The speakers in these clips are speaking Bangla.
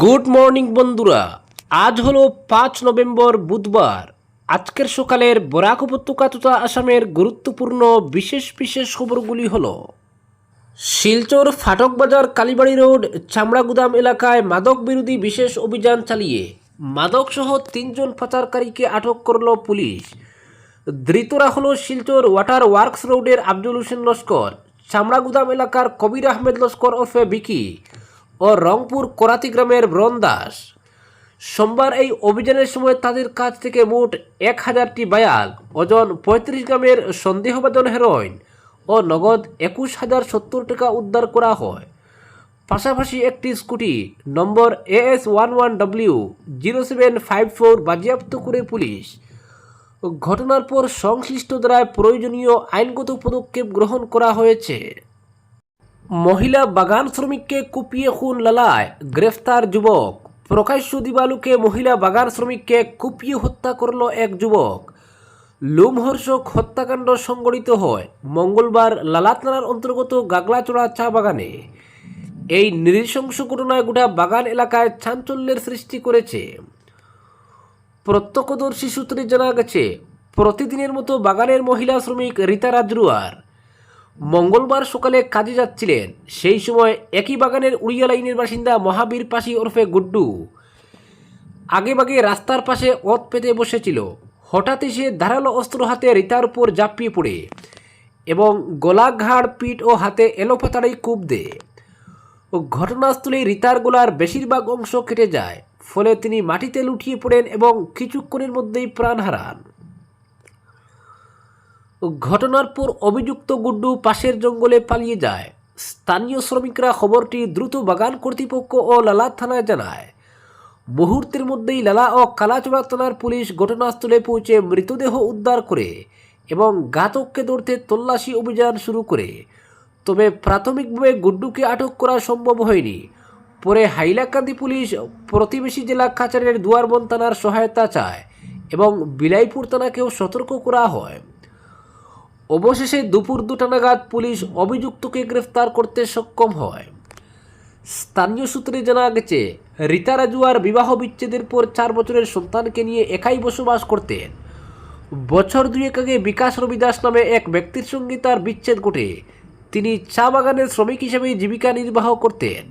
গুড মর্নিং বন্ধুরা। আজ হলো পাঁচ নভেম্বর বুধবার। আজকের সকালের বরাক উপত্যকা তথা আসামের গুরুত্বপূর্ণ বিশেষ বিশেষ খবরগুলি হল, শিলচর ফাটক বাজার কালীবাড়ি রোড, চামড়াগুদাম এলাকায় মাদক বিরোধী বিশেষ অভিযান চালিয়ে মাদকসহ তিনজন পাচারকারীকে আটক করল পুলিশ। ধৃতরা হল শিলচর ওয়াটার ওয়ার্কস রোডের আব্দুল হোসেন লস্কর, চামড়াগুদাম এলাকার কবির আহমেদ লস্কর ওরফে বিকি ও রংপুর করাতি গ্রামের ব্রন দাস সোমবার এই অভিযানের সময় তাদের কাছ থেকে মোট এক হাজারটি বায়াল, ওজন পঁয়ত্রিশ গ্রামের সন্দেহভাজন হেরোইন ও নগদ একুশ হাজার সত্তর টাকা উদ্ধার করা হয়। পাশাপাশি একটি scooty number AS one one W zero seven five four বাজেয়াপ্ত করে পুলিশ। ঘটনার পর সংশ্লিষ্ট দ্বারায় প্রয়োজনীয় আইনগত পদক্ষেপ গ্রহণ করা হয়েছে। মহিলা বাগান শ্রমিককে কুপিয়ে খুন লালায়। গ্রেফতার যুবক। প্রকাশ্য দিবালুকে মহিলা বাগান শ্রমিককে কুপিয়ে হত্যা করল এক যুবক। লোমহর্ষক হত্যাকাণ্ড সংগঠিত হয় মঙ্গলবার লালা থানার অন্তর্গত গাগলাচড়া চা বাগানে। এই নৃশংস ঘটনায় গোটা বাগান এলাকায় চাঞ্চল্যের সৃষ্টি করেছে। প্রত্যক্ষদর্শী সূত্রে জানা গেছে, প্রতিদিনের মতো বাগানের মহিলা শ্রমিক রীতা রাজরুয়ার মঙ্গলবার সকালে কাজে যাচ্ছিলেন। সেই সময় একই বাগানের উড়িয়া লাইনের বাসিন্দা মহাবীর পাশি ওরফে গুড্ডু। আগেভাগে রাস্তার পাশে অত পেতে বসেছিল। হঠাৎই সে ধারালো অস্ত্র হাতে রিতার উপর ঝাঁপিয়ে পড়ে এবং গলা ঘাড় পিঠ ও হাতে এলোপাতাড়াই কূপ দেয়। ও ঘটনাস্থলে রিতার গোলার বেশিরভাগ অংশ কেটে যায়, ফলে তিনি মাটিতে লুটিয়ে পড়েন এবং কিছুক্ষণের মধ্যেই প্রাণ হারান। ঘটনার পর অভিযুক্ত গুড্ডু পাশের জঙ্গলে পালিয়ে যায়। স্থানীয় শ্রমিকরা খবরটি দ্রুত বাগান কর্তৃপক্ষ ও লালা থানায় জানায়। মুহূর্তের মধ্যেই লালা ও কালাচড়া থানার পুলিশ ঘটনাস্থলে পৌঁছে মৃতদেহ উদ্ধার করে এবং ঘাতককে ধরতে তল্লাশি অভিযান শুরু করে। তবে প্রাথমিকভাবে গুড্ডুকে আটক করা সম্ভব হয়নি। পরে হাইলাকান্দি পুলিশ প্রতিবেশী জেলা কাছাড়ের দুয়ারবন থানার সহায়তা চায় এবং বিলাইপুর থানাকেও সতর্ক করা হয়। অবশেষে দুপুর দুটা নাগাদ পুলিশ অভিযুক্তকে গ্রেফতার করতে সক্ষম হয়। স্থানীয় সূত্রে জানা গেছে, রীতা রাজুয়ার বিবাহ বিচ্ছেদের পর চার বছরের সন্তানকে নিয়ে একাই বসবাস করতেন। বছর দুয়েক আগে বিকাশ রবি দাস নামে এক ব্যক্তির সঙ্গে তার বিচ্ছেদ ঘটে। তিনি চা বাগানের শ্রমিক হিসেবে জীবিকা নির্বাহ করতেন।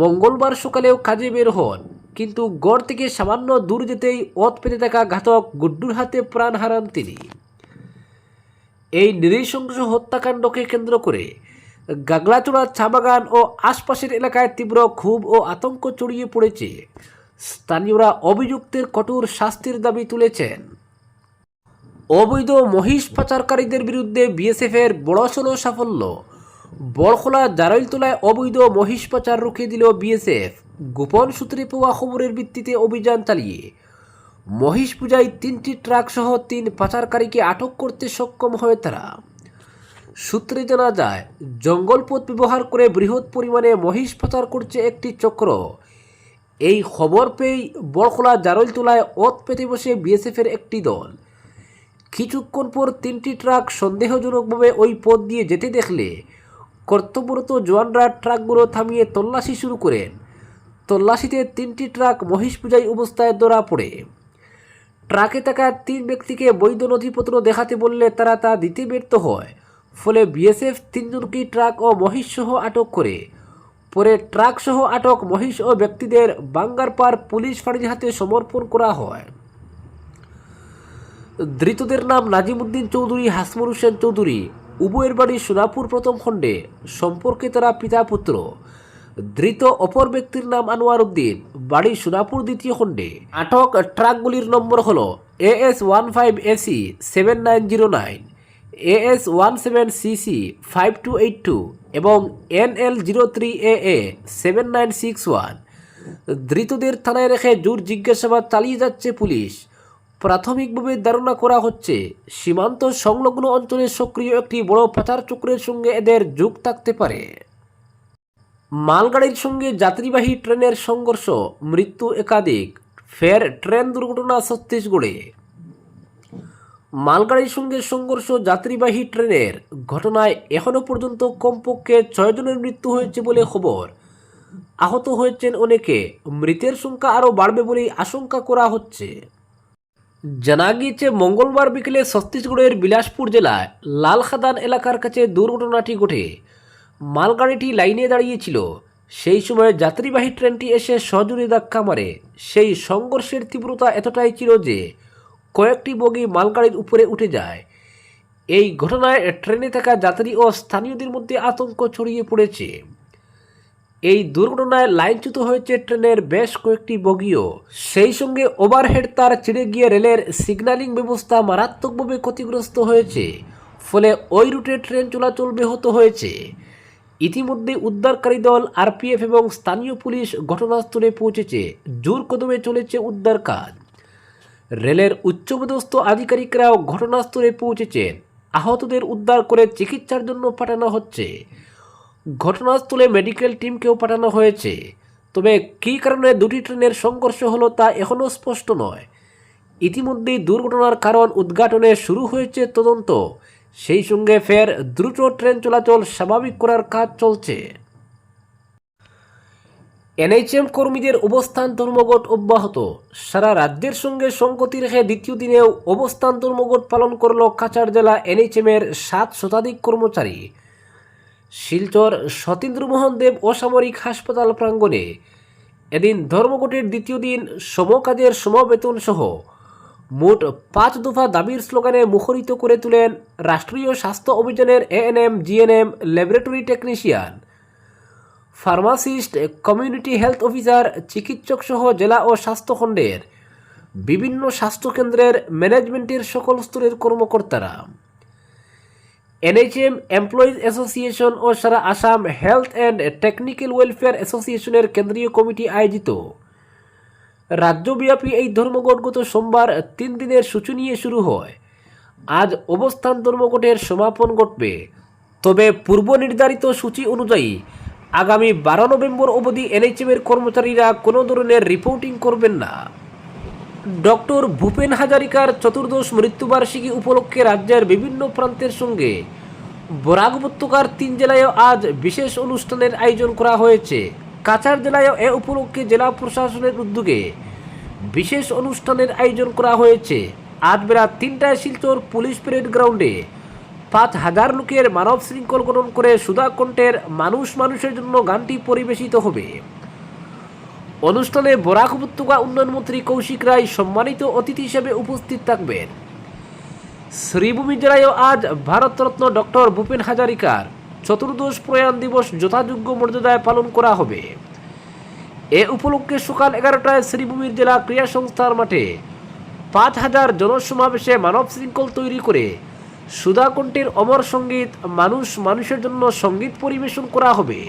মঙ্গলবার সকালেও কাজে বের হন, কিন্তু গড় থেকে সামান্য দূর যেতেই অত পেতে থাকা ঘাতক গুড্ডুর হাতে প্রাণ হারান তিনি। এই নৃশংস হত্যাকাণ্ডকে কেন্দ্র করে গাগলাচড়া চা বাগান ও আশপাশের এলাকায় তীব্র ক্ষোভ ও আতঙ্ক ছড়িয়ে পড়েছে। স্থানীয়রা অভিযুক্তের কঠোর শাস্তির দাবি তুলেছেন। অবৈধ মহিষ পাচারকারীদের বিরুদ্ধে বিএসএফের বড়সড় সাফল্য। বড়খোলা জারৈলতলায় অবৈধ মহিষ পাচার রুখে দিল বিএসএফ। গোপন সূত্রে পাওয়া খবরের ভিত্তিতে অভিযান চালিয়ে মহিষ পূজায় তিনটি ট্রাক সহ তিন পাচারকারীকে আটক করতে সক্ষম হয় তারা। সূত্রে জানা যায় জঙ্গলপথ ব্যবহার করে বৃহৎ পরিমাণে মহিষ পাচার করছে একটি চক্র। এই খবর পেয়েই বড়খোলা জারৈলতলায় অত পেতে বসে বিএসএফের একটি দল। কিছুক্ষণ পর তিনটি ট্রাক সন্দেহজনকভাবে ওই পথ দিয়ে যেতে দেখলে কর্তব্যরত জওয়ানরা ট্রাকগুলো থামিয়ে তল্লাশি শুরু করেন। তল্লাশিতে তিনটি ট্রাক মহিষ পূজায় অবস্থায় ধরা পড়ে। ট্রাকে থাকা তিন ব্যক্তিকে বৈধ নথিপত্র দেখাতে বললে তারা তা দিতে ব্যর্থ হয়। ফলে বিএসএফ তিনজনকেই ট্রাক ও মহিষ সহ আটক করে? পরে ট্রাক সহ আটক মহিষ ও ব্যক্তিদের বাঙ্গারপাড় পুলিশ ফাঁড়ির হাতে সমর্পণ করা হয়। ধৃতদের নাম নাজিমুদ্দিন চৌধুরী, হাসমুর হোসেন চৌধুরী। উভয়ের বাড়ি সোনাপুর প্রথম খণ্ডে। সম্পর্কে তারা পিতা পুত্র। ধৃত অপর ব্যক্তির নাম আনোয়ার উদ্দিন বাড়ি সোনাপুর দ্বিতীয় খণ্ডে। আটক ট্রাকগুলির নম্বর হল A S one five AC seven nine zero nine A S one seven CC five two eight two এবং N L zero three A A seven nine six one. ধৃতদের থানায় রেখে জোর জিজ্ঞাসাবাদ চালিয়ে যাচ্ছে পুলিশ। প্রাথমিকভাবে ধারণা করা হচ্ছে, সীমান্ত সংলগ্ন অঞ্চলে সক্রিয় একটি বড় পাচার চক্রের সঙ্গে এদের যোগ থাকতে পারে। মালগাড়ির সঙ্গে যাত্রীবাহী ট্রেনের সংঘর্ষ, মৃত্যু একাধিক, ফের ট্রেন দুর্ঘটনা ছত্তিশগড়ে। মালগাড়ির সঙ্গে সংঘর্ষ যাত্রীবাহী ট্রেনের, ঘটনায় এখনও পর্যন্ত কমপক্ষে ছয়জনের মৃত্যু হয়েছে বলে খবর। আহত হয়েছেন অনেকে, মৃতের সংখ্যা আরও বাড়বে বলেই আশঙ্কা করা হচ্ছে। জানা গিয়েছে, মঙ্গলবার বিকেলে ছত্তিশগড়ের বিলাসপুর জেলায় লালখাদান এলাকার কাছে দুর্ঘটনাটি ঘটে। মালগাড়িটি লাইনে দাঁড়িয়েছিল। সেই সময় যাত্রীবাহী ট্রেনটি এসে সজোরে ধাক্কা মারে। সেই সংঘর্ষের তীব্রতা এতটাই ছিল যে কয়েকটি বগি মালগাড়ির উপরে উঠে যায়। এই ঘটনায় ট্রেনে থাকা যাত্রী ও স্থানীয়দের মধ্যে আতঙ্ক ছড়িয়ে পড়েছে। এই দুর্ঘটনায় লাইনচ্যুত হয়েছে ট্রেনের বেশ কয়েকটি বগিও। সেই সঙ্গে ওভারহেড তার ছিঁড়ে গিয়ে রেলের সিগন্যালিং ব্যবস্থা মারাত্মকভাবে ক্ষতিগ্রস্ত হয়েছে। ফলে ওই রুটে ট্রেন চলাচল ব্যাহত হয়েছে। ইতিমধ্যে উদ্ধারকারী দল, আরপিএফ এবং স্থানীয় পুলিশ ঘটনাস্থলে পৌঁছেছে। জোর কদমে চলেছে উদ্ধার কাজ। রেলের উচ্চপদস্থ আধিকারিকরাও ঘটনাস্থলে পৌঁছেছেন আহতদের উদ্ধার করে চিকিৎসার জন্য পাঠানো হচ্ছে। ঘটনাস্থলে মেডিকেল টিমকেও পাঠানো হয়েছে। তবে কী কারণে দুটি ট্রেনের সংঘর্ষ হলো তা এখনও স্পষ্ট নয়। ইতিমধ্যেই দুর্ঘটনার কারণ উদ্ঘাটনে শুরু হয়েছে তদন্ত। সেই সঙ্গে ফের দ্রুত ট্রেন চলাচল স্বাভাবিক করার কাজ চলছে। এনএইচএম কর্মীদের অবস্থান ধর্মঘট অব্যাহত। সারা রাজ্যের সঙ্গে সংগতি রেখে দ্বিতীয় দিনেও অবস্থান ধর্মঘট পালন করল কাছাড় জেলা এনএইচএমের সাত শতাধিক কর্মচারী। শিলচর সতীন্দ্রমোহন দেব অসামরিক হাসপাতাল প্রাঙ্গণে। এদিন ধর্মঘটের দ্বিতীয় দিন সমকাজের সমবেতন সহ মোট পাঁচ দফা দাবির স্লোগানে মুখরিত করে তুলেন রাষ্ট্রীয় স্বাস্থ্য অভিযানের ANM GNM laboratory technician. Pharmacist, community health officer, চিকিৎসক সহ জেলা ও স্বাস্থ্যখণ্ডের বিভিন্ন স্বাস্থ্যকেন্দ্রের ম্যানেজমেন্টের সকল স্তরের কর্মকর্তারা। এনএইচএম এমপ্লয়িজ অ্যাসোসিয়েশন ও সারা Assam health and technical welfare অ্যাসোসিয়েশনের কেন্দ্রীয় কমিটি আয়োজিত। রাজ্যব্যাপী এই ধর্মঘট গত সোমবার তিন দিনের সূচি নিয়ে শুরু হয়। আজ অবস্থান ধর্মঘটের সমাপন ঘটবে। তবে পূর্ব নির্ধারিত সূচি অনুযায়ী আগামী বারো নভেম্বর অবধি এনএইচএমের কর্মচারীরা কোনো ধরনের রিপোর্টিং করবেন না। ডক্টর ভূপেন হাজারিকার চতুর্দশ মৃত্যুবার্ষিকী উপলক্ষে রাজ্যের বিভিন্ন প্রান্তের সঙ্গে বরাক উপত্যকার তিন জেলায়ও আজ বিশেষ অনুষ্ঠানের আয়োজন করা হয়েছে। কাছাড় জেলায় এ উপলক্ষে জেলা প্রশাসনের উদ্যোগে বিশেষ অনুষ্ঠানের আয়োজন করা হয়েছে। আজ বেলা তিনটায় শিলচর পুলিশ প্যারেড গ্রাউন্ডে পাঁচ হাজার লোকের মানব শৃঙ্খল গঠন করে সুধাকণ্ঠের মানুষ মানুষের জন্য গানটি পরিবেশিত হবে। অনুষ্ঠানে বরাক উপত্যকা উন্নয়ন মন্ত্রী কৌশিক রায় সম্মানিত অতিথি হিসেবে উপস্থিত থাকবেন। শ্রীভূমি জেলায়ও আজ ভারতরত্ন ডক্টর ভূপেন হাজারিকার চতুর্দশ প্রয়াণ দিবস যথাযোগ্য মর্যাদায় পালন করা হবে। এ উপলক্ষে সকাল এগারোটায় শ্রীভূমির জেলা ক্রীড়া সংস্থার মাঠে পাঁচ হাজার জনসমাবেশে মানব শৃঙ্খল তৈরি করে সুধাকণ্ঠের অমর সংগীত মানুষ মানুষের জন্য সংগীত পরিবেশন করা হবে।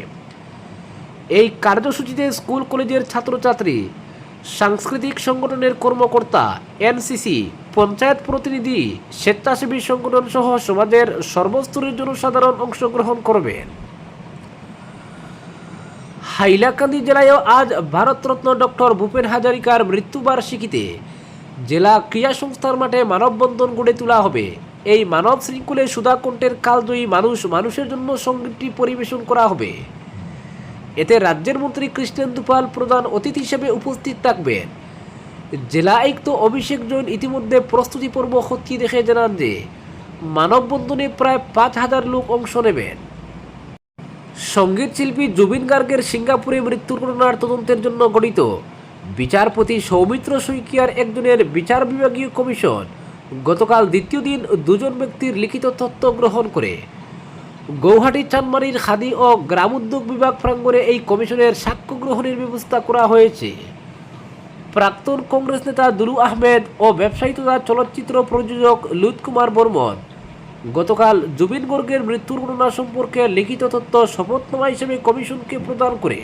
এই কার্যসূচিতে স্কুল কলেজের ছাত্রছাত্রী, সাংস্কৃতিক সংগঠনের কর্মকর্তা, এনসিসি পঞ্চায়েত প্রতিনিধি স্বেচ্ছাসেবী সংগঠন সহ সমাজের সর্বস্তরের জনসাধারণ অংশগ্রহণ করবেন। হাইলাকান্দি জেলায়ও আজ ভারতরত্ন ডক্টর ভূপেন হাজারিকার মৃত্যুবার্ষিকীতে জেলা ক্রীড়া সংস্থার মাঠে মানববন্ধন গড়ে তোলা হবে। এই মানব শৃঙ্খলে সুধাকণ্ঠের কালজয়ী মানুষ মানুষের জন্য সঙ্গীতটি পরিবেশন করা হবে। এতে রাজ্যের মন্ত্রী কৃষ্ণেন্দু পাল প্রধান অতিথি হিসেবে উপস্থিত থাকবেন। জেলা আয়ুক্ত অভিষেক জৈন ইতিমধ্যে প্রস্তুতি পর্ব খতিয়ে দেখে জানান যে, মানববন্ধনে প্রায় পাঁচ হাজার লোক অংশ নেবেন। সংগীত শিল্পী জুবিন গার্গের সিঙ্গাপুরে মৃত্যুর ঘটনার তদন্তের জন্য গঠিত বিচারপতি সৌমিত্র শইকিয়ার একজনের বিচার বিভাগীয় কমিশন গতকাল দ্বিতীয় দিন দুজন ব্যক্তির লিখিত তথ্য গ্রহণ করে। গৌহাটি চানমারির খাদি ও গ্রাম উদ্যোগ বিভাগ প্রাঙ্গণে এই কমিশনের সাক্ষ্য গ্রহণের ব্যবস্থা করা হয়েছে। প্রাক্তন কংগ্রেস নেতা দুলু আহমেদ ও ব্যবসায়ী তথা চলচ্চিত্র প্রযোজক লুৎ কুমার বর্মন। গতকাল জুবিন গর্গের মৃত্যুর ঘটনা সম্পর্কে লিখিত তথ্য শপথনামা হিসেবে কমিশনকে প্রদান করে।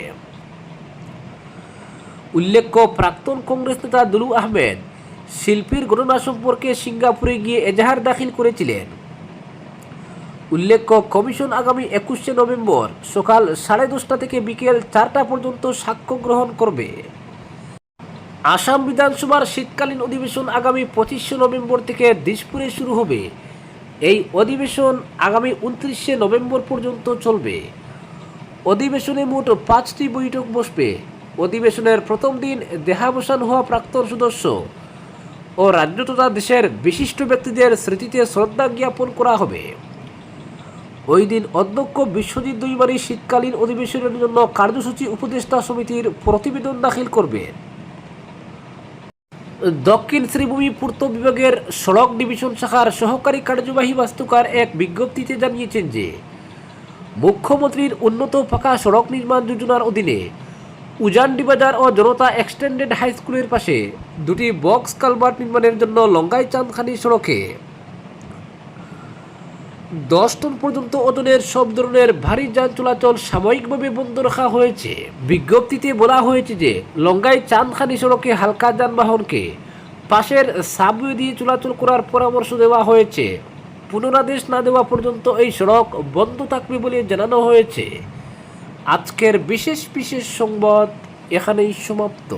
উল্লেখ্য, প্রাক্তন কংগ্রেস নেতা দুলু আহমেদ শিল্পীর ঘটনা সম্পর্কে সিঙ্গাপুরে গিয়ে এজাহার দাখিল করেছিলেন। উল্লেখ্য, কমিশন আগামী একুশে নভেম্বর সকাল সাড়ে দশটা থেকে বিকেল চারটা পর্যন্ত সাক্ষ্য গ্রহণ করবে। আসাম বিধানসভার শীতকালীন অধিবেশন আগামী পঁচিশে নভেম্বর থেকে দিসপুরে শুরু হবে। এই অধিবেশন আগামী উনত্রিশে নভেম্বর পর্যন্ত চলবে। অধিবেশনে মোট পাঁচটি বৈঠক বসবে। অধিবেশনের প্রথম দিন দেহাবসান হওয়া প্রাক্তন সদস্য ও রাজ্য তথা দেশের বিশিষ্ট ব্যক্তিদের স্মৃতিতে শ্রদ্ধা জ্ঞাপন করা হবে। ওই দিন অধ্যক্ষ বিশ্বজিৎ দুইবারই শীতকালীন অধিবেশনের জন্য কার্যসূচি উপদেষ্টা সমিতির প্রতিবেদন দাখিল করবেন দক্ষিণ শ্রীভূমি পূর্ত বিভাগের সড়ক ডিভিশন শাখার সহকারী কার্যবাহী বাস্তুকার এক বিজ্ঞপ্তিতে জানিয়েছেন যে, মুখ্যমন্ত্রীর উন্নত ফাঁকা সড়ক নির্মাণ যোজনার অধীনে উজানডি বাজার ও জনতা এক্সটেন্ডেড হাই স্কুলের পাশে দুটি বক্স কালভার্ট নির্মাণের জন্য লঙ্গাই চাঁদখানি সড়কে দশ টন পর্যন্ত ওজনের সব ধরনের ভারী যান চলাচল সাময়িকভাবে বন্ধ রাখা হয়েছে। বিজ্ঞপ্তিতে বলা হয়েছে যে, লঙ্গাই চাঁদখানি সড়কে হালকা যানবাহনকে পাশের সাবওয়ে দিয়ে চলাচল করার পরামর্শ দেওয়া হয়েছে। পুনরাদেশ না দেওয়া পর্যন্ত এই সড়ক বন্ধ থাকবে বলে জানানো হয়েছে। আজকের বিশেষ বিশেষ সংবাদ এখানেই সমাপ্ত।